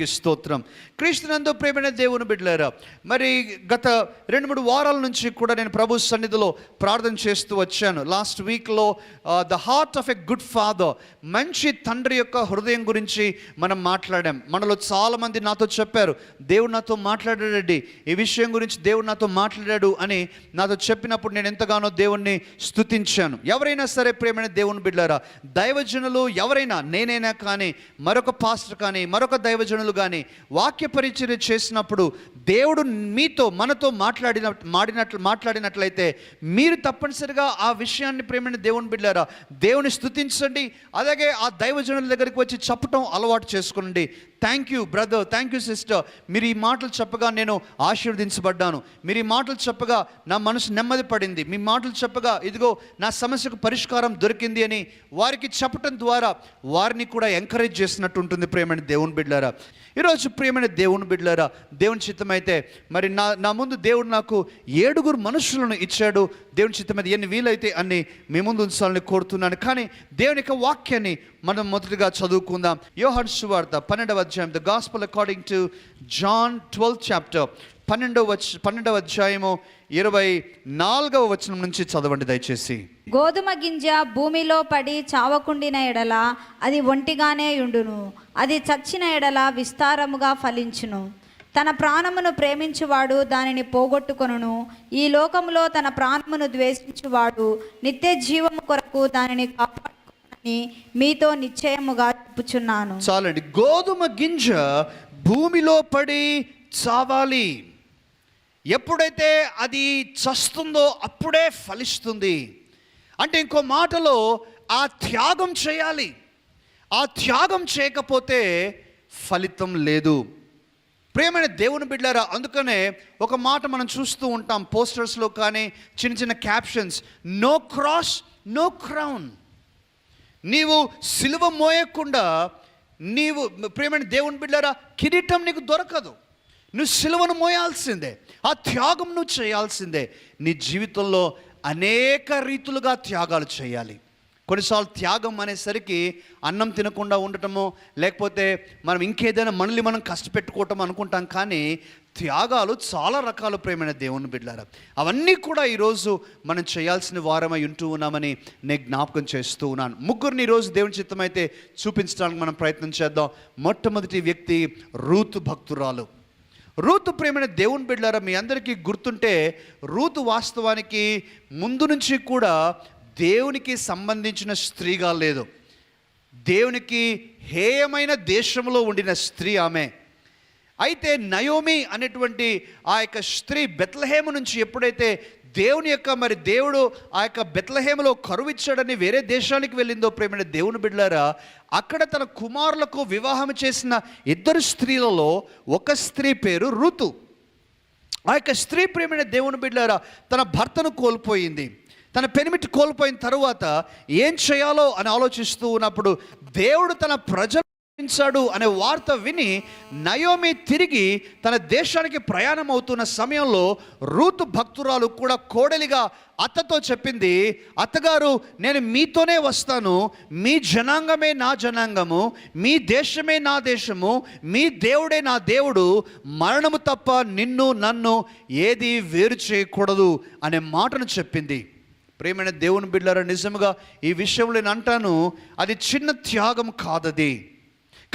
దేవునికి స్తోత్రం. క్రీస్తునందు ప్రేమైన దేవుని బిడ్డలారా మరి గత రెండు మూడు వారాల నుంచి కూడా నేను ప్రభు సన్నిధిలో ప్రార్థన చేస్తూ వచ్చాను. లాస్ట్ వీక్లో the heart of a good father మంచి తండ్రి యొక్క హృదయం గురించి మనం మాట్లాడాం. మనలో చాలామంది నాతో చెప్పారు దేవుడు నాతో మాట్లాడాడండి ఈ విషయం గురించి దేవుడు నాతో మాట్లాడాడు అని నాతో చెప్పినప్పుడు నేను ఎంతగానో దేవుణ్ణి స్తుతించాను. ఎవరైనా సరే ప్రేమైన దేవుని బిడ్డారా దైవజనులు ఎవరైనా నేనైనా కానీ మరొక పాస్టర్ కానీ మరొక దైవజనులు కానీ వాక్య పరిచర్య చేసినప్పుడు దేవుడు మీతో మనతో మాట్లాడిన మాడినట్లు మాట్లాడినట్లయితే మీరు తప్పనిసరిగా ఆ విషయాన్ని ప్రేమైన దేవుని బిడ్డారా దేవుని స్థుతించండి అలాగే ఆ దైవజనుల దగ్గరికి వచ్చి చెప్పటం అలవాటు చేసుకోండి thank you brother thank you sister మీరు ఈ మాటలు చెప్పగా నేను ఆశీర్వదించబడ్డాను. మీరు ఈ మాటలు చెప్పగా నా మనసు నెమ్మది పడింది. మీ మాటలు చెప్పగా ఇదిగో నా సమస్యకు పరిష్కారం దొరికింది అని వారికి చెప్పటం ద్వారా వారిని కూడా ఎంకరేజ్ చేసినట్టు ఉంటుంది ప్రేమని దేవుని బిడ్డారా ఈరోజు ప్రియమైన దేవుని బిడ్డలారా దేవుని చిత్తమైతే మరి నా నా ముందు దేవుడు నాకు ఏడుగురు మనుషులను ఇచ్చాడు. దేవుని చిత్తమైతే ఎన్ని వీలైతే అన్ని మీ ముందు ఉంచాలని కోరుతున్నాను. కానీ దేవుని యొక్క వాక్యాన్ని మనం మొదటిగా చదువుకుందాం. యోహన్ సువార్త పన్నెండవ అధ్యాయం the gospel according to John twelfth chapter పన్నెండవ వచ్ పన్నెండవ అధ్యాయము ఇరవై నాలుగవ వచనం నుంచి చదవండి దయచేసి. గోధుమ గింజ భూమిలో పడి చావకుండిన ఎడల అది ఒంటిగానే ఉండును. అది చచ్చిన ఎడల విస్తారముగా ఫలించును. తన ప్రాణమును ప్రేమించువాడు దానిని పోగొట్టుకొనును. ఈ లోకములో తన ప్రాణమును ద్వేషించువాడు నిత్య జీవము కొరకు దానిని కాపాడు. అని మీతో నిశ్చయముగా చెప్పుచున్నాను చాలండి. గోధుమ గింజ భూమిలో పడి చావాలి. ఎప్పుడైతే అది చస్తుందో అప్పుడే ఫలిస్తుంది. అంటే ఇంకో మాటలో ఆ త్యాగం చేయాలి. ఆ త్యాగం చేయకపోతే ఫలితం లేదు. ప్రేమైన దేవుని బిడ్డారా అందుకనే ఒక మాట మనం చూస్తూ ఉంటాం పోస్టర్స్లో కానీ చిన్న చిన్న captions. No cross no crown నీవు సిలువ మోయకుండా నీవు ప్రేమని దేవుని బిడ్డారా కిరీటం నీకు దొరకదు. నువ్వు సిలువను మోయాల్సిందే ఆ త్యాగం నువ్వు చేయాల్సిందే. నీ జీవితంలో అనేక రీతులుగా త్యాగాలు చేయాలి. కొన్నిసార్లు త్యాగం అనేసరికి అన్నం తినకుండా ఉండటమో లేకపోతే మనం ఇంకేదైనా మనల్ని మనం కష్టపెట్టుకోవటం అనుకుంటాం కానీ త్యాగాలు చాలా రకాల ప్రేమైన దేవుని బిడ్డారు అవన్నీ కూడా ఈరోజు మనం చేయాల్సిన వారమై ఉంటూ ఉన్నామని నేను జ్ఞాపకం చేస్తూ ఉన్నాను. ముగ్గురిని ఈరోజు దేవుని చిత్తమైతే చూపించడానికి మనం ప్రయత్నం చేద్దాం. మొట్టమొదటి వ్యక్తి రూతు భక్తురాలు. రూతు ప్రేమైన దేవుని బిడ్డారా మీ అందరికీ గుర్తుంటే రూతు వాస్తవానికి ముందు నుంచి కూడా దేవునికి సంబంధించిన స్త్రీగా లేదు. దేవునికి హేయమైన దేశంలో ఉండిన స్త్రీ ఆమె. అయితే నయోమి అనేటువంటి ఆ యొక్క స్త్రీ బెత్లహేము నుంచి ఎప్పుడైతే దేవుని యొక్క మరి దేవుడు ఆ యొక్క బెత్లహేములో కరువు ఇచ్చాడని వేరే దేశానికి వెళ్ళిందో ప్రేమైన దేవుని బిడ్డారా అక్కడ తన కుమారులకు వివాహం చేసిన ఇద్దరు స్త్రీలలో ఒక స్త్రీ పేరు ఋతు ఆ యొక్క స్త్రీ ప్రేమైన దేవుని బిడ్డారా తన భర్తను కోల్పోయింది. తన పెనిమిటి కోల్పోయిన తరువాత ఏం చేయాలో అని ఆలోచిస్తూ ఉన్నప్పుడు దేవుడు తన ప్రజలు అనే వార్త విని నయోమి తిరిగి తన దేశానికి ప్రయాణం అవుతున్న సమయంలో రూతు భక్తురాలు కూడా కోడలిగా అత్తతో చెప్పింది అత్తగారు నేను మీతోనే వస్తాను. మీ జనాంగమే నా జనాంగము. మీ దేశమే నా దేశము. మీ దేవుడే నా దేవుడు. మరణము తప్ప నిన్ను నన్ను ఏది వేరు చేయకూడదు అనే మాటను చెప్పింది. ప్రేమైన దేవుని బిడ్డారా నిజముగా ఈ విషయంలో నేను అంటాను అది చిన్న త్యాగం కాదది.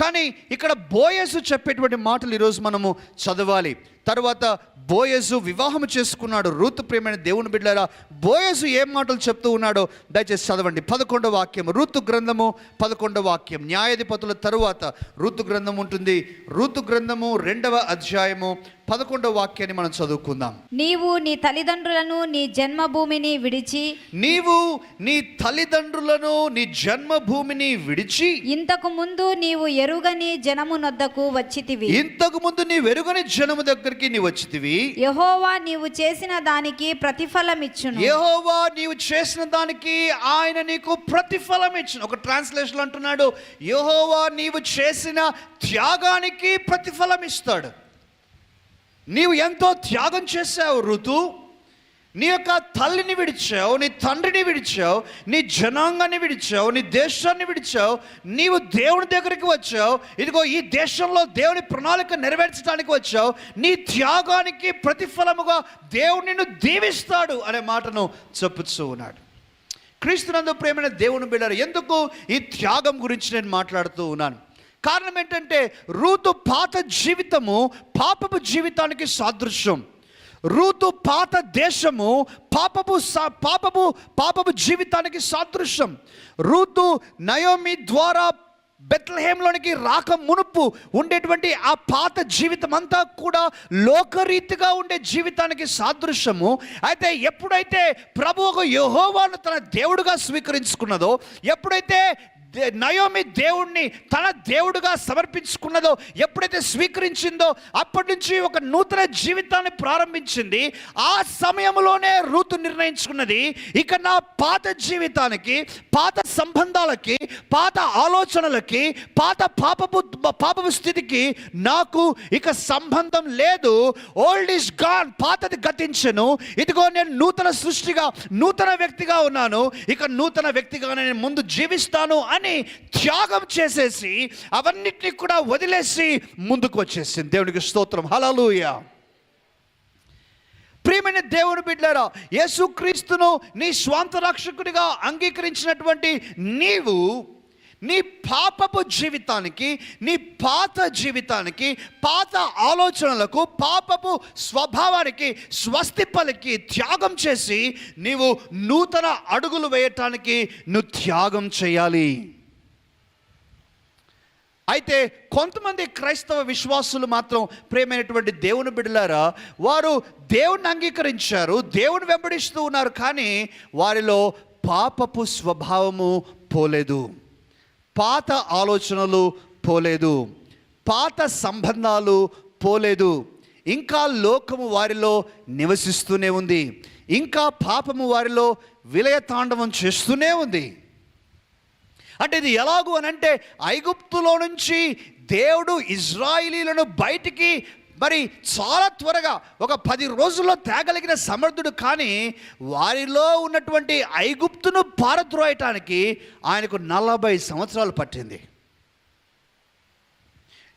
కానీ ఇక్కడ బోయసు చెప్పేటువంటి మాటలు ఈరోజు మనము చదవాలి. తర్వాత బోయసు వివాహం చేసుకున్నాడు. రూతు ప్రేమైన దేవుని బిడ్డారా బోయసు ఏం మాటలు చెప్తూ ఉన్నాడో దయచేసి చదవండి. పదకొండవ వాక్యం ఋతు గ్రంథము పదకొండవ వాక్యం. న్యాయాధిపతుల తరువాత ఋతు గ్రంథం ఉంటుంది. ఋతు గ్రంథము రెండవ అధ్యాయము పదకొండవ వాక్యాన్ని మనం చదువుకుందాం. నీవు నీ తల్లిదండ్రులను నీ జన్మభూమిని విడిచి నీవు నీ తల్లిదండ్రులను నీ జన్మభూమిని విడిచి ఇంతకు ముందు నీవు ఎరుగని జనము నొద్దకు వచ్చితివి. ఇంతకు ముందు నీ వెరుగని జనము దగ్గరికి నీ వచ్చితివి. యహోవా నీవు చేసిన దానికి ప్రతిఫలమిచ్చును యెహోవా నీవు చేసిన దానికి ఆయన నీకు ప్రతిఫలం ఇచ్చిన. ఒక ట్రాన్స్లేషన్ అంటున్నాడు యెహోవా నీవు చేసిన త్యాగానికి ప్రతిఫలం ఇస్తాడు. నీవు ఎంతో త్యాగం చేశావు ఋతు. నీ యొక్క తల్లిని విడిచావు నీ తండ్రిని విడిచావు నీ జనాంగాన్ని విడిచావు నీ దేశాన్ని విడిచావు నీవు దేవుని దగ్గరికి వచ్చావు. ఇదిగో ఈ దేశంలో దేవుని ప్రణాళిక నెరవేర్చడానికి వచ్చావు. నీ త్యాగానికి ప్రతిఫలముగా దేవుడు నిన్ను దీవిస్తాడు అనే మాటను చెప్పుతూ ఉన్నాడు. క్రీస్తునందు ప్రేమైన దేవుని బిడ్డారు ఎందుకు ఈ త్యాగం గురించి నేను మాట్లాడుతూ ఉన్నాను? కారణం ఏంటంటే రూతు పాత జీవితము పాపపు జీవితానికి సాదృశ్యం. రూతు పాత దేశము పాపపు సా- పాపపు పాపపు జీవితానికి సాదృశ్యం. రూతు నయోమి ద్వారా బెత్లహేంలోనికి రాక మునుపు ఉండేటువంటి ఆ పాత జీవితం అంతా కూడా లోకరీతిగా ఉండే జీవితానికి సాదృశ్యము. అయితే ఎప్పుడైతే ప్రభు ఒక యహోవాను తన దేవుడుగా స్వీకరించుకున్నదో ఎప్పుడైతే నయోమి దేవుణ్ణి తన దేవుడుగా సమర్పించుకున్నదో ఎప్పుడైతే స్వీకరించిందో అప్పటి నుంచి ఒక నూతన జీవితాన్ని ప్రారంభించింది. ఆ సమయంలోనే రూతు నిర్ణయించుకున్నది. ఇక నా పాత జీవితానికి పాత సంబంధాలకి పాత ఆలోచనలకి పాత పాపపు పాపపు స్థితికి నాకు ఇక సంబంధం లేదు. ఓల్డ్ ఈస్ గాన్ పాతది గతించను. ఇదిగో నేను నూతన సృష్టిగా నూతన వ్యక్తిగా ఉన్నాను. ఇక నూతన వ్యక్తిగా నేను ముందు జీవిస్తాను అని త్యాగం చేసేసి అవన్నిటిని కూడా వదిలేసి ముందుకు వచ్చేసింది దేవునికి స్తోత్రం. హలలుయ ప్రియమైన దేవుని బిడ్డారా యేసుక్రీస్తును నీ స్వాంత రక్షకుడిగా అంగీకరించినటువంటి నీవు నీ పాపపు జీవితానికి నీ పాత జీవితానికి పాత ఆలోచనలకు పాపపు స్వభావానికి స్వస్తి పలికి త్యాగం చేసి నీవు నూతన అడుగులు వేయటానికి నువ్వు త్యాగం చేయాలి. అయితే కొంతమంది క్రైస్తవ విశ్వాసులు మాత్రం ప్రేమైనటువంటి దేవుని బిడ్డలారా వారు దేవుణ్ణి అంగీకరించారు దేవుని వెంబడిస్తూ ఉన్నారు కానీ వారిలో పాపపు స్వభావము పోలేదు. పాత ఆలోచనలు పోలేదు. పాత సంబంధాలు పోలేదు. ఇంకా లోకము వారిలో నివసిస్తూనే ఉంది. ఇంకా పాపము వారిలో విలయతాండవం చేస్తూనే ఉంది. అంటే ఇది ఎలాగూ అని అంటే ఐగుప్తులో నుంచి దేవుడు ఇజ్రాయిలీలను బయటికి మరి చాలా త్వరగా ఒక పది రోజుల్లో తేగలిగిన సమర్థుడు కానీ వారిలో ఉన్నటువంటి ఐగుప్తును పారద్రోయటానికి ఆయనకు నలభై సంవత్సరాలు పట్టింది.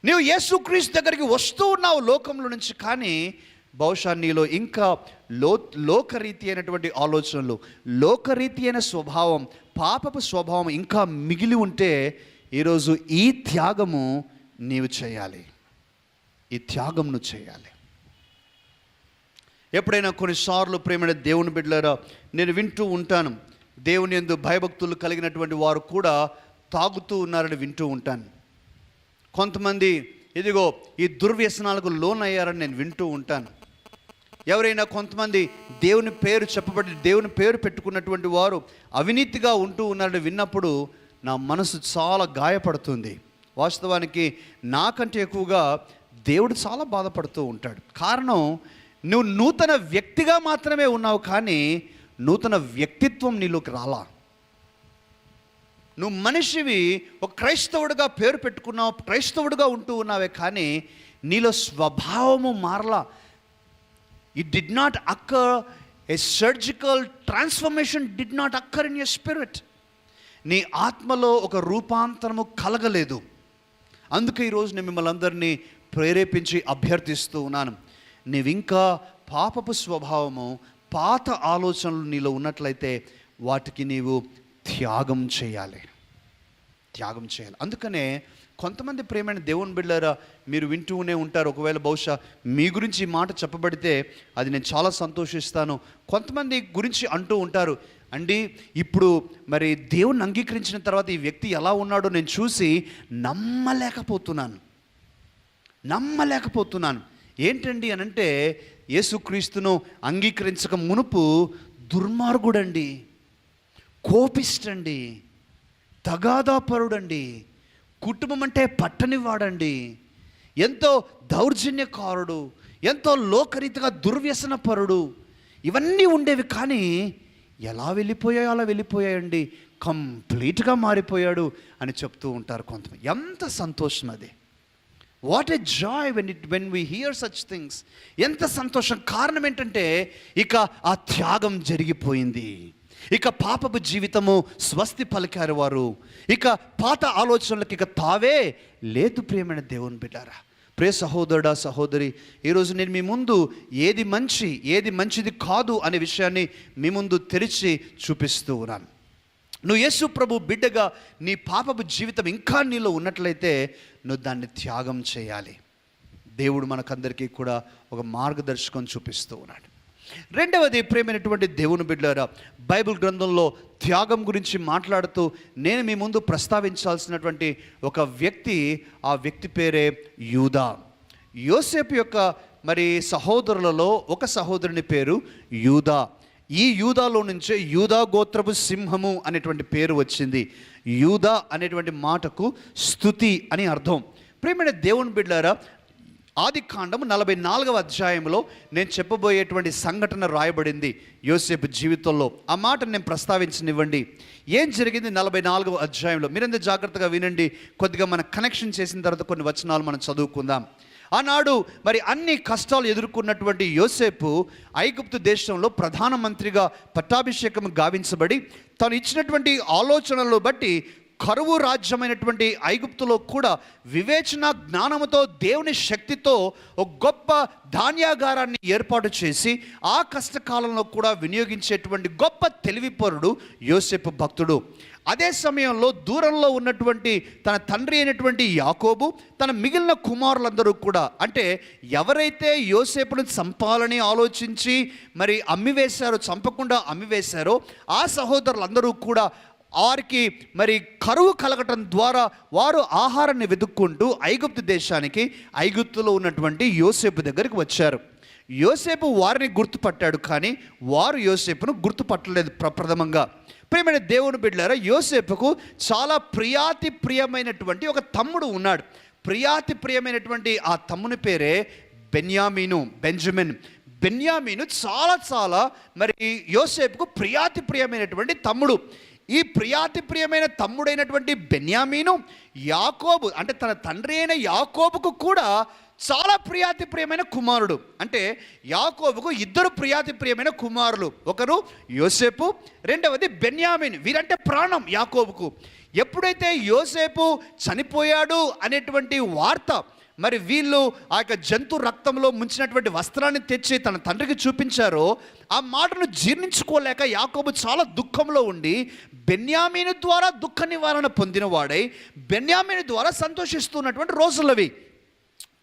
నీవు యేసుక్రీస్తు దగ్గరికి వస్తూ ఉన్నావు లోకంలో నుంచి కానీ బహుశా నీలో ఇంకా లో లోకరీతి అయినటువంటి ఆలోచనలు లోకరీతి అయిన స్వభావం పాపపు స్వభావం ఇంకా మిగిలి ఉంటే ఈరోజు ఈ త్యాగము నీవు చేయాలి. ఈ త్యాగం నువ్వు చేయాలి. ఎప్పుడైనా కొన్నిసార్లు ప్రేమైన దేవుని బిడ్డలారా నేను వింటూ ఉంటాను. దేవుని ఎందు భయభక్తులు కలిగినటువంటి వారు కూడా తాగుతూ ఉన్నారని వింటూ ఉంటాను. కొంతమంది ఇదిగో ఈ దుర్వ్యసనాలకు లోన్ అయ్యారని నేను వింటూ ఉంటాను. ఎవరైనా కొంతమంది దేవుని పేరు చెప్పబడి దేవుని పేరు పెట్టుకున్నటువంటి వారు అవినీతిగా ఉంటూ ఉన్నారని విన్నప్పుడు నా మనసు చాలా గాయపడుతుంది. వాస్తవానికి నాకంటే ఎక్కువగా దేవుడు చాలా బాధపడుతూ ఉంటాడు. కారణం నువ్వు నూతన వ్యక్తిగా మాత్రమే ఉన్నావు కానీ నూతన వ్యక్తిత్వం నీలోకి రాలా. నువ్వు మనిషివి ఒక క్రైస్తవుడిగా పేరు పెట్టుకున్నావు క్రైస్తవుడిగా ఉంటూ ఉన్నావే కానీ నీలో స్వభావము మారలా. It did not occur a surgical transformation did not occur in your spirit నీ ఆత్మలో ఒక రూపాంతరము కలగలేదు. అందుకే ఈరోజు నేను మిమ్మల్ని అందరినీ ప్రేరేపించి అభ్యర్థిస్తూ ఉన్నాను. నీవింకా పాపపు స్వభావము పాత ఆలోచనలు నీలో ఉన్నట్లయితే వాటికి నీవు త్యాగం చేయాలి. త్యాగం చేయాలి. అందుకనే కొంతమంది ప్రేమైన దేవుని బిడ్డారా మీరు వింటూనే ఉంటారు. ఒకవేళ బహుశా మీ గురించి ఈ మాట చెప్పబడితే అది నేను చాలా సంతోషిస్తాను. కొంతమంది గురించి అంటూ ఉంటారు. అండి ఇప్పుడు మరి దేవుణ్ణి అంగీకరించిన తర్వాత ఈ వ్యక్తి ఎలా ఉన్నాడో నేను చూసి నమ్మలేకపోతున్నాను. నమ్మలేకపోతున్నాను. ఏంటండి అని అంటే యేసుక్రీస్తును అంగీకరించక మునుపు దుర్మార్గుడండి కోపిస్టండి తగాదాపరుడండి కుటుంబం అంటే పట్టనివాడండి. ఎంతో దౌర్జన్యకారుడు ఎంతో లోకరీతిగా దుర్వ్యసనపరుడు. ఇవన్నీ ఉండేవి కానీ ఎలా వెళ్ళిపోయాయో అలా వెళ్ళిపోయాయండి. కంప్లీట్గా మారిపోయాడు అని చెప్తూ ఉంటారు కొంతమంది. ఎంత సంతోషం అది. What a joy when it when we hear such things. ఎంత సంతోషం. కారణం ఏంటంటే ఇక ఆ త్యాగం జరిగిపోయింది. ఇక పాపపు జీవితము స్వస్తి పలికారు వారు. ఇక పాత ఆలోచనలకు ఇక తావే లేదు ప్రియమైన దేవుని బిడ్డారా. ప్రే సహోదరుడా సహోదరి ఈరోజు నేను మీ ముందు ఏది మంచి ఏది మంచిది కాదు అనే విషయాన్ని మీ ముందు తెరిచి చూపిస్తూ ఉన్నాను. నువ్వు యేసు ప్రభు బిడ్డగా నీ పాపపు జీవితం ఇంకా నీలో ఉన్నట్లయితే నువ్వు దాన్ని త్యాగం చేయాలి. దేవుడు మనకందరికీ కూడా ఒక మార్గదర్శకం చూపిస్తూ ఉన్నాడు. రెండవది ప్రేమైనటువంటి దేవుని బిడ్డారా బైబిల్ గ్రంథంలో త్యాగం గురించి మాట్లాడుతూ నేను మీ ముందు ప్రస్తావించాల్సినటువంటి ఒక వ్యక్తి ఆ వ్యక్తి పేరే యూదా. యోసేపు యొక్క మరి సహోదరులలో ఒక సహోదరుని పేరు యూదా. ఈ యూదాలో నుంచే యూదా గోత్రపు సింహము అనేటువంటి పేరు వచ్చింది. యూదా అనేటువంటి మాటకు స్థుతి అని అర్థం. ప్రేమైన దేవుని బిడ్డారా ఆది కాండము నలభై నాలుగవ అధ్యాయంలో నేను చెప్పబోయేటువంటి సంఘటన రాయబడింది యోసేపు జీవితంలో. ఆ మాట నేను ప్రస్తావించనివ్వండి. ఏం జరిగింది నలభై నాలుగవ అధ్యాయంలో? మీరందరూ జాగ్రత్తగా వినండి. కొద్దిగా మన కనెక్షన్ చేసిన తర్వాత కొన్ని వచనాలు మనం చదువుకుందాం. ఆనాడు మరి అన్ని కష్టాలు ఎదుర్కొన్నటువంటి యోసేపు ఐగుప్తు దేశంలో ప్రధానమంత్రిగా పట్టాభిషేకం గావించబడి తను ఇచ్చినటువంటి ఆలోచనలు బట్టి కరువు రాజ్యమైనటువంటి ఐగుప్తులో కూడా వివేచన జ్ఞానముతో దేవుని శక్తితో ఒక గొప్ప ధాన్యాగారాన్ని ఏర్పాటు చేసి ఆ కష్టకాలంలో కూడా వినియోగించేటువంటి గొప్ప తెలివిపరుడు యోసేపు భక్తుడు. అదే సమయంలో దూరంలో ఉన్నటువంటి తన తండ్రి అయినటువంటి యాకోబు తన మిగిలిన కుమారులందరూ కూడా అంటే ఎవరైతే యోసేపును చంపాలని ఆలోచించి మరి అమ్మివేశారో చంపకుండా అమ్మివేశారో ఆ సహోదరులందరూ కూడా వారికి మరి కరువు కలగటం ద్వారా వారు ఆహారాన్ని వెతుక్కుంటూ ఐగుప్తు దేశానికి ఐగుప్తులో ఉన్నటువంటి యోసేపు దగ్గరికి వచ్చారు. యోసేపు వారిని గుర్తుపట్టాడు కానీ వారు యోసేపును గుర్తుపట్టలేదు ప్రప్రథమంగా. ప్రియమైన దేవుని బిడ్డారా యోసేపుకు చాలా ప్రియాతి ప్రియమైనటువంటి ఒక తమ్ముడు ఉన్నాడు. ప్రియాతి ప్రియమైనటువంటి ఆ తమ్ముని పేరే బెన్యామీను బెంజమిన్. బెన్యామీను చాలా చాలా మరి యోసేపుకు ప్రియాతి ప్రియమైనటువంటి తమ్ముడు. ఈ ప్రియాతి ప్రియమైన తమ్ముడైనటువంటి బెన్యామీను యాకోబు అంటే తన తండ్రి అయిన యాకోబుకు కూడా చాలా ప్రియాతి ప్రియమైన కుమారుడు. అంటే యాకోబుకు ఇద్దరు ప్రియాతి ప్రియమైన కుమారులు. ఒకరు యోసేపు రెండవది బెన్యామిన్. వీరంటే ప్రాణం యాకోబుకు. ఎప్పుడైతే యోసేపు చనిపోయాడు అనేటువంటి వార్త మరి వీళ్ళు ఆ యొక్క జంతు రక్తంలో ముంచినటువంటి వస్త్రాన్ని తెచ్చి తన తండ్రికి చూపించారో ఆ మాటను జీర్ణించుకోలేక యాకోబు చాలా దుఃఖంలో ఉండి బెన్యామీను ద్వారా దుఃఖ నివారణ పొందినవాడై బెన్యామీను ద్వారా సంతోషిస్తున్నటువంటి రోజులవి.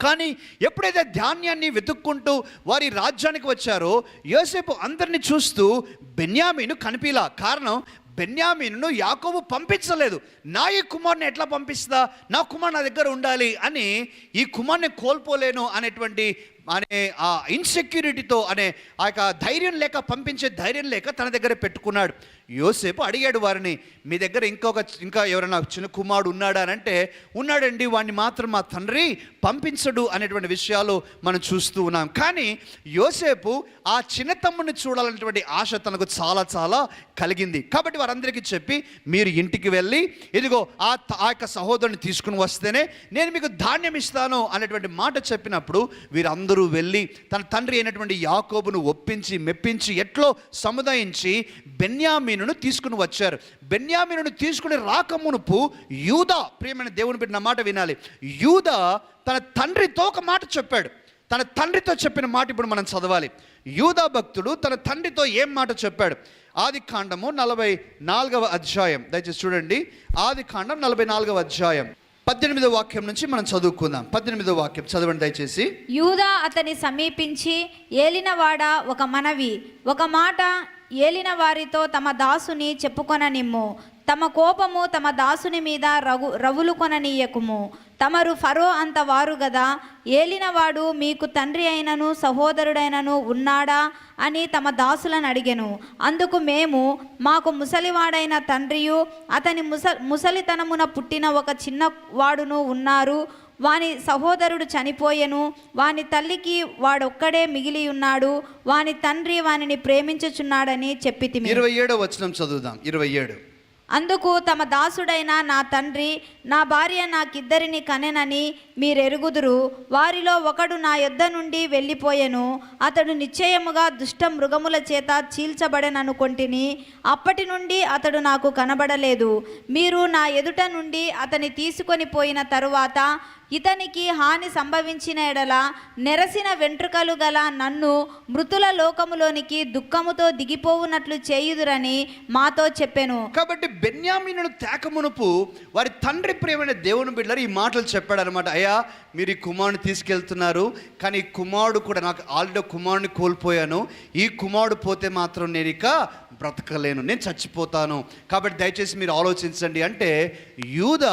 కానీ ఎప్పుడైతే ధాన్యాన్ని వెతుక్కుంటూ వారి రాజ్యానికి వచ్చారో యోసేపు అందరిని చూస్తూ బెన్యామీను కనిపిలా. కారణం బెన్యామీను యాకోబు పంపించలేదు. నా ఈ కుమార్ని ఎట్లా పంపిస్తా? నా కుమార్ నా దగ్గర ఉండాలి అని ఈ కుమార్ని కోల్పోలేను అనేటువంటి అనే ఆ ఇన్సెక్యూరిటీతో అనే ఆ యొక్క ధైర్యం లేక పంపించే ధైర్యం లేక తన దగ్గర పెట్టుకున్నాడు. యోసేపు అడిగాడు వారిని మీ దగ్గర ఇంకొక ఇంకా ఎవరైనా చిన్న కుమారుడు ఉన్నాడా? అని అంటే ఉన్నాడండి వాడిని మాత్రం మా తండ్రి పంపించడు అనేటువంటి విషయాలు మనం చూస్తూ ఉన్నాం. కానీ యోసేపు ఆ చిన్న తమ్ముడిని చూడాలనేటువంటి ఆశ తనకు చాలా చాలా కలిగింది. కాబట్టి వారందరికీ చెప్పి మీరు ఇంటికి వెళ్ళి ఇదిగో ఆ త- ఆ యొక్క సహోదరుని తీసుకుని వస్తేనే నేను మీకు ధాన్యం ఇస్తాను అనేటువంటి మాట చెప్పినప్పుడు వీరందరూ వెళ్ళి తన తండ్రి అయినటువంటి యాకోబును ఒప్పించి మెప్పించి ఎట్లో సముదాయించి బెన్యామీనును తీసుకుని వచ్చారు. బెన్యామీనును తీసుకుని రాకమునుపు యూదా ప్రియమైన దేవుని పెట్టిన మాట వినాలి. యూదా తన తండ్రితో ఒక మాట చెప్పాడు. తన తండ్రితో చెప్పిన మాట ఇప్పుడు మనం చదవాలి. యూదా భక్తుడు తన తండ్రితో ఏం మాట చెప్పాడు? ఆది కాండము నలభై నాలుగవ అధ్యాయం. దయచేసి చూడండి. ఆది కాండం నలభై నాలుగవ అధ్యాయం. పద్దెనిమిదో వాక్యం నుంచి మనం చదువుకుందాం. పద్దెనిమిదో వాక్యం చదవండి దయచేసి. యూదా అతని సమీపించి ఏలినవాడ ఒక మనవి. ఒక మాట ఏలిన వారితో తమ దాసుని చెప్పుకొననిమ్ము. తమ కోపము తమ దాసుని మీద రగు రవులు కొననీయకుము తమరు ఫరో అంత వారు గదా ఏలినవాడు మీకు తండ్రి అయినను సహోదరుడైనను ఉన్నాడా అని తమ దాసులను అడిగెను. అందుకు మేము మాకు ముసలివాడైన తండ్రియు అతని ముస ముసలితనమున పుట్టిన ఒక చిన్న వాడును ఉన్నారు. వాని సహోదరుడు చనిపోయెను. వాని తల్లికి వాడొక్కడే మిగిలి ఉన్నాడు వాని తండ్రి వానిని ప్రేమించుచున్నాడని చెప్పితిమి ఇరవై ఏడో వచనం చదువుదాం. ఇరవై ఏడు. అందుకు తమ దాసుడైన నా తండ్రి నా భార్య నాకిద్దరిని కనెనని మీరెరుగుదురు. వారిలో ఒకడు నా యొద్ద నుండి వెళ్ళిపోయెను. అతడు నిశ్చయముగా దుష్ట మృగముల చేత చీల్చబడననుకొంటిని. అప్పటి నుండి అతడు నాకు కనబడలేదు. మీరు నా ఎదుట నుండి అతని తీసుకొని పోయిన తరువాత ఇతనికి హాని సంభవించిన ఎడల నెరసిన వెంట్రుకలు గల నన్ను మృతుల లోకములోనికి దుఃఖముతో దిగిపోవునట్లు చేయుదురని మాతో చెప్పాను. కాబట్టి బెన్యామీను తేకమునుపు వారి తండ్రి ప్రేమైన దేవుని బిడ్డలు ఈ మాటలు చెప్పాడు అనమాట అయ్యా మీరు ఈ కుమారుని తీసుకెళ్తున్నారు కానీ ఈ కుమారుడు కూడా నాకు ఆల్రెడీ కుమారుని కోల్పోయాను. ఈ కుమారుడు పోతే మాత్రం నేను ఇక బ్రతకలేను నేను చచ్చిపోతాను. కాబట్టి దయచేసి మీరు ఆలోచించండి. అంటే యూద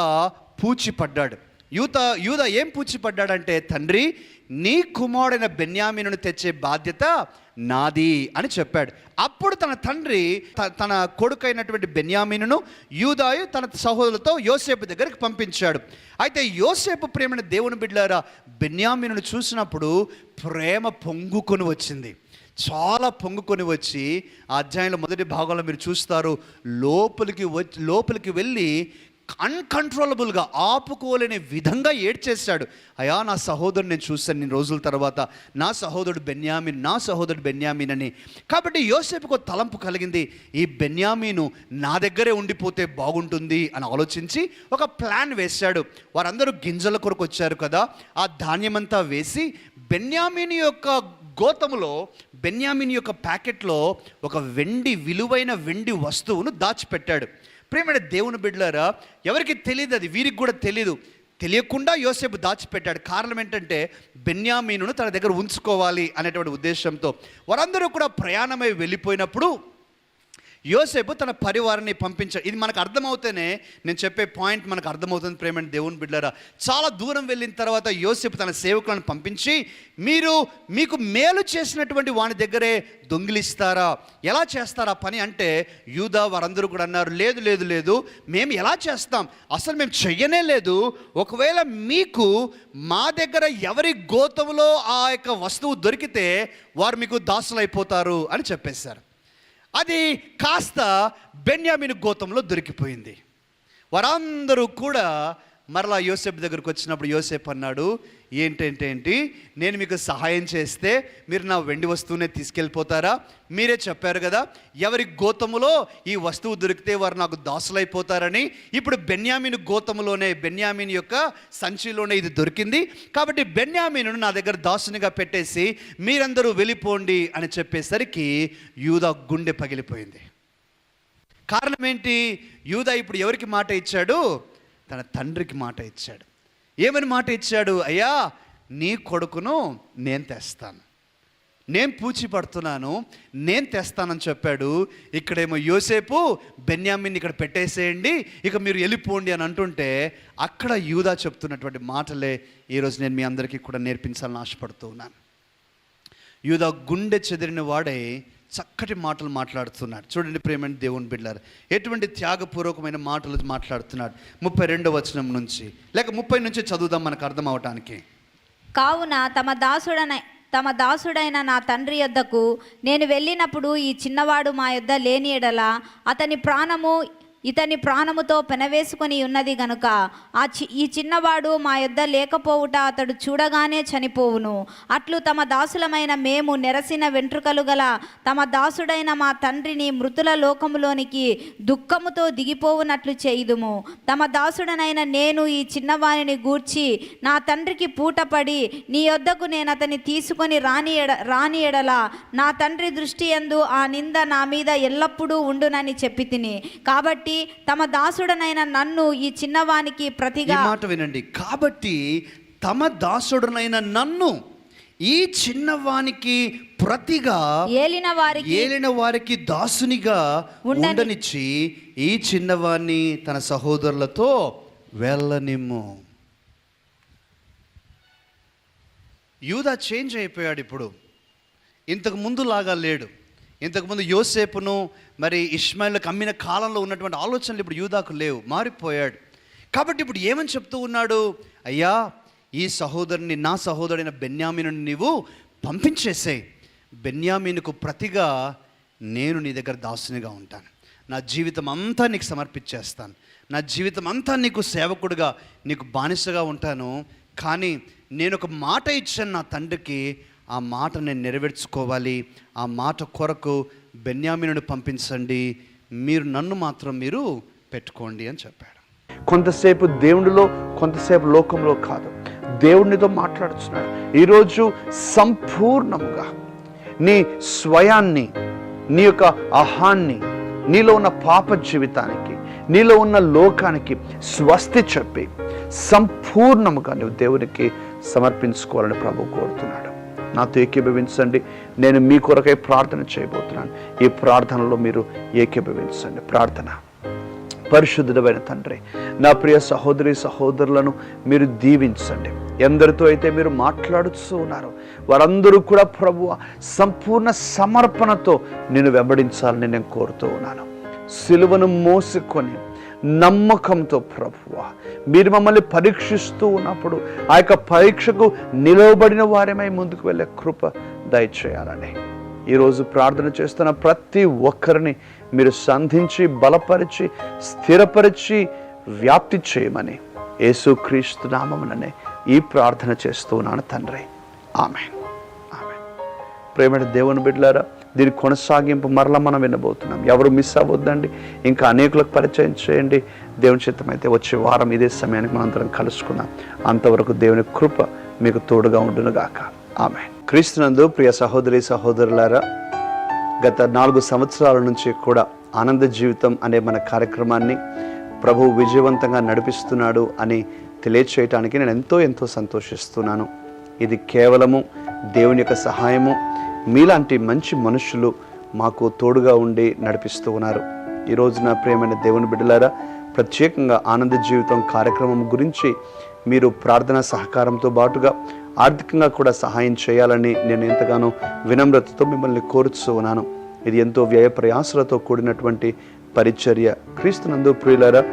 పూచిపడ్డాడు. యూత యూద ఏం పూచిపడ్డాడంటే తండ్రి నీ కుమారుడైన బెన్యామిను తెచ్చే బాధ్యత నాది అని చెప్పాడు. అప్పుడు తన తండ్రి తన కొడుకైనటువంటి బెన్యామీనును యూదాయు తన సహోదరులతో యోసేపు దగ్గరికి పంపించాడు. అయితే యోసేపు ప్రేమైన దేవుని బిడ్డారా బెన్యామిను చూసినప్పుడు ప్రేమ పొంగుకొని వచ్చింది. చాలా పొంగుకొని వచ్చి ఆ అధ్యాయంలో మొదటి భాగంలో మీరు చూస్తారు లోపలికి వచ్చి లోపలికి వెళ్ళి అన్కంట్రోలబుల్గా ఆపుకోలేని విధంగా ఏడ్చేశాడు. అయా నా సహోదరుడు నేను చూశాను నేను రోజుల తర్వాత. నా సహోదరుడు బెన్యామిన్ నా సహోదరుడు బెన్యామిన్ అని కాబట్టి యోసేపుకు ఒక తలంపు కలిగింది. ఈ బెన్యామీను నా దగ్గరే ఉండిపోతే బాగుంటుంది అని ఆలోచించి ఒక ప్లాన్ వేశాడు. వారందరూ గింజల కొరకు వచ్చారు కదా. ఆ ధాన్యమంతా వేసి బెన్యామిని యొక్క గోతములో బెన్యామిన్ యొక్క ప్యాకెట్లో ఒక వెండి విలువైన వెండి వస్తువును దాచిపెట్టాడు. ప్రేమైన దేవుని బిడ్డలారా ఎవరికి తెలియదు అది వీరికి కూడా తెలియదు తెలియకుండా యోసేపు దాచిపెట్టాడు. కారణం ఏంటంటే బెన్యామీనును తన దగ్గర ఉంచుకోవాలి అనేటువంటి ఉద్దేశంతో. వారందరూ కూడా ప్రయాణమై వెళ్ళిపోయినప్పుడు యోసేపు తన పరివారాన్ని పంపించాడు ఇది మనకు అర్థమవుతేనే నేను చెప్పే పాయింట్ మనకు అర్థమవుతుంది ప్రేమ దేవుని బిడ్డరా చాలా దూరం వెళ్ళిన తర్వాత యోసేపు తన సేవకులను పంపించి మీరు మీకు మేలు చేసినటువంటి వాని దగ్గరే దొంగిలిస్తారా? ఎలా చేస్తారా పని? అంటే యూదా వారందరూ కూడా అన్నారు లేదు లేదు లేదు మేము ఎలా చేస్తాం? అసలు మేము చెయ్యనే లేదు. ఒకవేళ మీకు మా దగ్గర ఎవరి గోతంలో ఆ యొక్క వస్తువు దొరికితే వారు మీకు దాసులైపోతారు అని చెప్పేశారు. అది కాస్త బెన్యామిన్ గోతంలో దొరికిపోయింది. వారందరూ కూడా మరలా యోసేపు దగ్గరకు వచ్చినప్పుడు యోసేపు అన్నాడు ఏంటంటే ఏంటి? నేను మీకు సహాయం చేస్తే మీరు నా వెండి వస్తువునే తీసుకెళ్ళిపోతారా? మీరే చెప్పారు కదా ఎవరి గోతములో ఈ వస్తువు దొరికితే వారు నాకు దాసులైపోతారని. ఇప్పుడు బెన్యామిన్ గోతములోనే బెన్యామిన్ యొక్క సంచిలోనే ఇది దొరికింది. కాబట్టి బెన్యామిను నా దగ్గర దాసునిగా పెట్టేసి మీరందరూ వెళ్ళిపోండి అని చెప్పేసరికి యూదా గుండె పగిలిపోయింది. కారణం ఏంటి? యూదా ఇప్పుడు ఎవరికి మాట ఇచ్చాడు? తన తండ్రికి మాట ఇచ్చాడు. ఏమని మాట ఇచ్చాడు? అయ్యా నీ కొడుకును నేను తెస్తాను. నేను పూచి పడుతున్నాను నేను తెస్తానని చెప్పాడు. ఇక్కడేమో యోసేపు బెన్యామిన్ ఇక్కడ పెట్టేసేయండి ఇక మీరు వెళ్ళిపోండి అని అంటుంటే అక్కడ యూదా చెప్తున్నటువంటి మాటలే ఈరోజు నేను మీ అందరికీ కూడా నేర్పించాలని ఆశపడుతూ ఉన్నాను. యూదా గుండె చెదిరిన వాడే చక్కటి మాటలు మాట్లాడుతున్నాడు. చూడండి ప్రేమని దేవుని బిడ్డారు ఎటువంటి త్యాగపూర్వకమైన మాటలు మాట్లాడుతున్నాడు ముప్పై రెండో వచనం నుంచి. లేక ముప్పై నుంచి చదువుదాం మనకు అర్థం అవటానికి. కావున తమ దాసుడన తమ దాసుడైన నా తండ్రి యొద్దకు నేను వెళ్ళినప్పుడు ఈ చిన్నవాడు మా యొద్ద లేని ఎడల అతని ప్రాణము ఇతని ప్రాణముతో పెనవేసుకొని ఉన్నది గనుక ఆ చి ఈ చిన్నవాడు మా యొద్ద లేకపోవుట అతడు చూడగానే చనిపోవును. అట్లు తమ దాసులమైన మేము నెరసిన వెంట్రుకలు గల తమ దాసుడైన మా తండ్రిని మృతుల లోకములోనికి దుఃఖముతో దిగిపోవునట్లు చేయుదుము. తమ దాసుడనైన నేను ఈ చిన్నవానిని గూర్చి నా తండ్రికి పూటపడి నీ యొద్దకు నేను అతని తీసుకొని రాని ఎడ రాని ఎడల నా తండ్రి దృష్టి ఎందు ఆ నింద నా మీద ఎల్లప్పుడూ ఉండునని చెప్పి తిని. కాబట్టి తమ దాసుడనైన నన్ను ఈ చిన్నవానికి ప్రతిగా మాట వినండి. కాబట్టి తమ దాసుడునైన నన్ను ఈ చిన్నవానికి ప్రతిగా ఏలిన వారికి ఏలిన వారికి దాసునిగా ఉండని- ఉండనిచ్చి ఈ చిన్నవాణ్ణి తన సహోదరులతో వెళ్ళనిమ్ము. యూదా చేంజ్ అయిపోయాడు ఇప్పుడు. ఇంతకు ముందు లాగా లేడు. ఇంతకుముందు యోసేపును మరి ఇష్మాయిల్కి అమ్మిన కాలంలో ఉన్నటువంటి ఆలోచనలు ఇప్పుడు యూదాకు లేవు మారిపోయాడు. కాబట్టి ఇప్పుడు ఏమని చెప్తూ ఉన్నాడు? అయ్యా ఈ సహోదరుని నా సహోదరుడైన బెన్యామిను నీవు పంపించేసే బెన్యామీనుకు ప్రతిగా నేను నీ దగ్గర దాసునిగా ఉంటాను. నా జీవితం అంతా నీకు సమర్పించేస్తాను. నా జీవితం అంతా నీకు సేవకుడుగా నీకు బానిసగా ఉంటాను. కానీ నేను ఒక మాట ఇచ్చాను నా తండ్రికి ఆ మాట నేను నెరవేర్చుకోవాలి. ఆ మాట కొరకు బెన్యామినుని పంపించండి. మీరు నన్ను మాత్రం మీరు పెట్టుకోండి అని చెప్పాడు. కొంతసేపు దేవుడిలో కొంతసేపు లోకంలో కాదు. దేవుడినితో మాట్లాడుతున్నాడు. ఈరోజు సంపూర్ణముగా నీ స్వయాన్ని నీ యొక్క అహాన్ని నీలో ఉన్న పాప జీవితానికి నీలో ఉన్న లోకానికి స్వస్తి చెప్పి సంపూర్ణముగా నువ్వు దేవునికి సమర్పించుకోవాలని ప్రభు కోరుతున్నాడు. నాతో ఏకీభవించండి. నేను మీ కొరకై ప్రార్థన చేయబోతున్నాను. ఈ ప్రార్థనలో మీరు ఏకీభవించండి. ప్రార్థన. పరిశుద్ధుడమైన తండ్రి నా ప్రియ సహోదరి సహోదరులను మీరు దీవించండి. ఎందరితో అయితే మీరు మాట్లాడుతూ ఉన్నారు వారందరూ కూడా ప్రభు సంపూర్ణ సమర్పణతో నేను వెంబడించాలని నేను కోరుతూ ఉన్నాను. సిలువను మోసుకొని నమ్మకంతో ప్రభువ మీరు మమ్మల్ని పరీక్షిస్తూ ఉన్నప్పుడు ఆ యొక్క పరీక్షకు నిలవబడిన వారమై ముందుకు వెళ్ళే కృప దయచేయాలని. ఈరోజు ప్రార్థన చేస్తున్న ప్రతి ఒక్కరిని మీరు సంధించి బలపరిచి స్థిరపరిచి వ్యాప్తి చేయమని యేసుక్రీస్తు నామముననే ఈ ప్రార్థన చేస్తూ ఉన్నాను తండ్రి. ఆమె ఆమె ప్రేమైన దేవుని బిడ్డలారా దీని కొనసాగింపు మరలా మనం వినబోతున్నాం. ఎవరు మిస్ అవ్వద్దండి. ఇంకా అనేకులకు పరిచయం చేయండి. దేవుని చిత్తమైతే వచ్చే వారం ఇదే సమయానికి మనం అందరం కలుసుకుందాం. అంతవరకు దేవుని కృప మీకు తోడుగా ఉండునుగాక. ఆమె క్రీస్తునందు ప్రియ సహోదరి సహోదరులారా గత నాలుగు సంవత్సరాల నుంచి కూడా ఆనంద జీవితం అనే మన కార్యక్రమాన్ని ప్రభు విజయవంతంగా నడిపిస్తున్నాడు అని తెలియచేయటానికి నేను ఎంతో ఎంతో సంతోషిస్తున్నాను. ఇది కేవలము దేవుని యొక్క సహాయము మీలాంటి మంచి మనుషులు మాకు తోడుగా ఉండి నడిపిస్తూ ఉన్నారు. ఈ రోజున ప్రేమైన దేవుని బిడ్డలారా ప్రత్యేకంగా ఆనంద జీవితం కార్యక్రమం గురించి మీరు ప్రార్థన సహకారంతో పాటుగా ఆర్థికంగా కూడా సహాయం చేయాలని నేను ఎంతగానో వినమ్రతతో మిమ్మల్ని కోరుతూ ఉన్నాను. ఇది ఎంతో వ్యయ ప్రయాసలతో కూడినటువంటి పరిచర్య. క్రీస్తునందు ప్రియులారా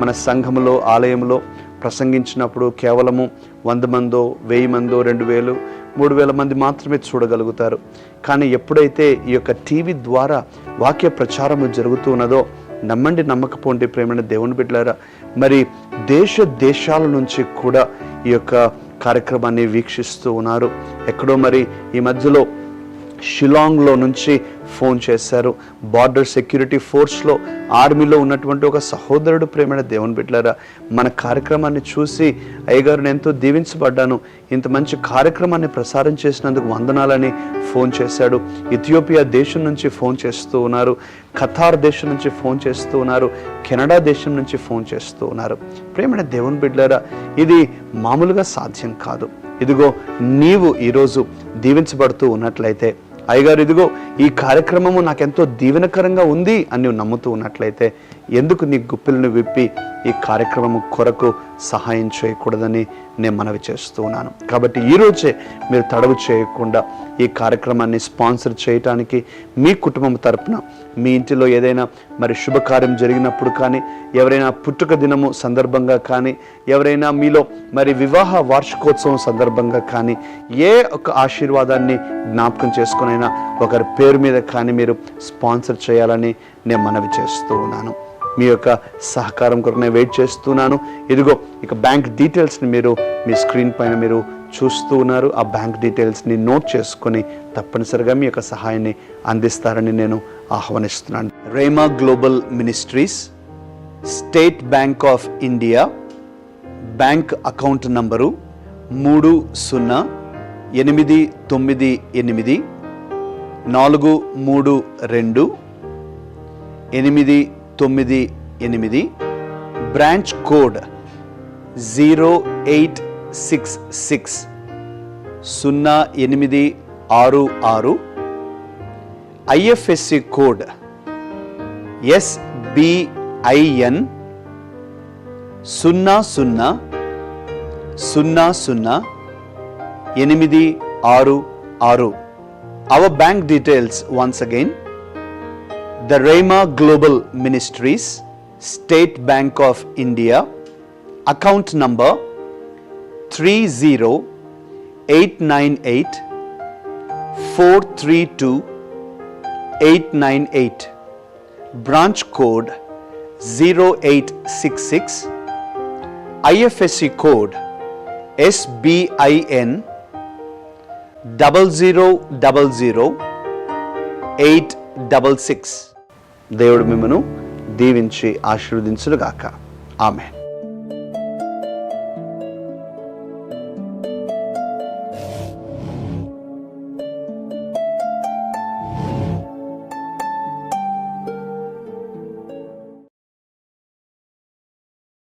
మన సంఘములో ఆలయంలో ప్రసంగించినప్పుడు కేవలము వంద మందో వెయ్యి మందో రెండు వేలు మూడు వేల మంది మాత్రమే చూడగలుగుతారు. కానీ ఎప్పుడైతే ఈ యొక్క టీవీ ద్వారా వాక్య ప్రచారము జరుగుతూ ఉన్నదో నమ్మండి నమ్మకపోండి ప్రేమైన దేవుని బిడ్డలారా మరి దేశ దేశాల నుంచి కూడా ఈ యొక్క కార్యక్రమాన్ని వీక్షిస్తూ ఉన్నారు. ఎక్కడో మరి ఈ మధ్యలో షిలాంగ్లో నుంచి ఫోన్ చేశారు. బార్డర్ సెక్యూరిటీ ఫోర్స్లో ఆర్మీలో ఉన్నటువంటి ఒక సహోదరుడు ప్రేమైన దేవుని బిడ్డలారా మన కార్యక్రమాన్ని చూసి అయ్యగారు నేను ఎంతో దీవించబడ్డాను. ఇంత మంచి కార్యక్రమాన్ని ప్రసారం చేసినందుకు వందనాలని ఫోన్ చేశాడు. ఇథియోపియా దేశం నుంచి ఫోన్ చేస్తూ ఉన్నారు. ఖతార్ దేశం నుంచి ఫోన్ చేస్తూ ఉన్నారు. కెనడా దేశం నుంచి ఫోన్ చేస్తూ ఉన్నారు. ప్రేమైన దేవుని బిడ్డలారా ఇది మామూలుగా సాధ్యం కాదు. ఇదిగో నీవు ఈరోజు దీవించబడుతూ ఉన్నట్లయితే అయ్యగారు ఇదిగో ఈ కార్యక్రమము నాకెంతో దీవెనకరంగా ఉంది అని నువ్వు నమ్ముతూ ఉన్నట్లయితే ఎందుకు నీ గుప్పిలను విప్పి ఈ కార్యక్రమము కొరకు సహాయం చేయకూడదని నేను మనవి చేస్తూ ఉన్నాను. కాబట్టి ఈరోజే మీరు తడవు చేయకుండా ఈ కార్యక్రమాన్ని స్పాన్సర్ చేయటానికి మీ కుటుంబం తరపున మీ ఇంటిలో ఏదైనా మరి శుభకార్యం జరిగినప్పుడు కానీ ఎవరైనా పుట్టుక దినము సందర్భంగా కానీ ఎవరైనా మీలో మరి వివాహ వార్షికోత్సవం సందర్భంగా కానీ ఏ ఒక ఆశీర్వాదాన్ని జ్ఞాపకం చేసుకునైనా ఒకరి పేరు మీద కానీ మీరు స్పాన్సర్ చేయాలని నేను మనవి చేస్తూ ఉన్నాను. మీ యొక్క సహకారం కొరకు నేను వెయిట్ చేస్తున్నాను. ఇదిగో ఇక బ్యాంక్ డీటెయిల్స్ని మీరు మీ స్క్రీన్ పైన మీరు చూస్తూ ఉన్నారు. ఆ బ్యాంక్ డీటెయిల్స్ని నోట్ చేసుకొని తప్పనిసరిగా మీ యొక్క సహాయాన్ని అందిస్తారని నేను ఆహ్వానిస్తున్నాను. Rhema global ministries State Bank of India bank account number మూడు సున్నా ఎనిమిది తొమ్మిది ఎనిమిది నాలుగు మూడు రెండు ఎనిమిది తొమ్మిది ఎనిమిది branch code zero eight six six సున్నా ఎనిమిది ఆరు ఆరు ఐఎఫ్ఎస్సి కోడ్ ఎస్బిఐఎన్ సున్నా సున్నా సున్నా సున్నా ఎనిమిది ఆరు ఆరు. Our bank details once again the Rhema Global Ministries, State Bank of India, account number 30898 432 898, branch code 0866, IFSC code SBIN 0000 866. దేవుడు మిమ్మను దీవించి ఆశీర్వదించునుగాక. ఆమె